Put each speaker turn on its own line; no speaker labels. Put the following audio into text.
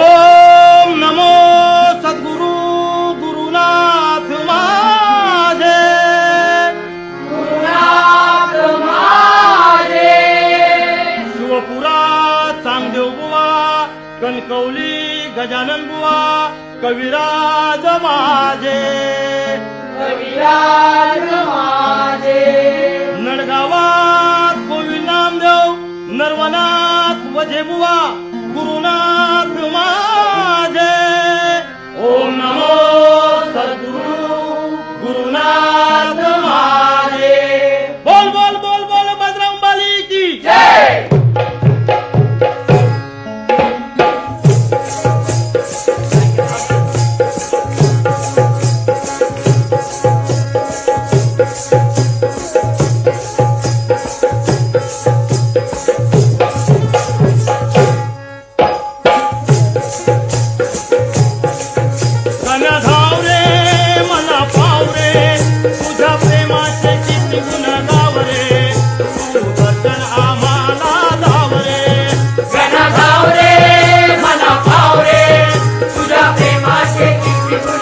ओम नमो सद्गुरु गुरुनाथ माझे शिवपुरा चांगदेव बुवा कणकवली गजानन बुवा कविराज माझे नडगावात गोविंद नामदेव नर्वनाथ वझे बुवा गुरुनाथ Thank you.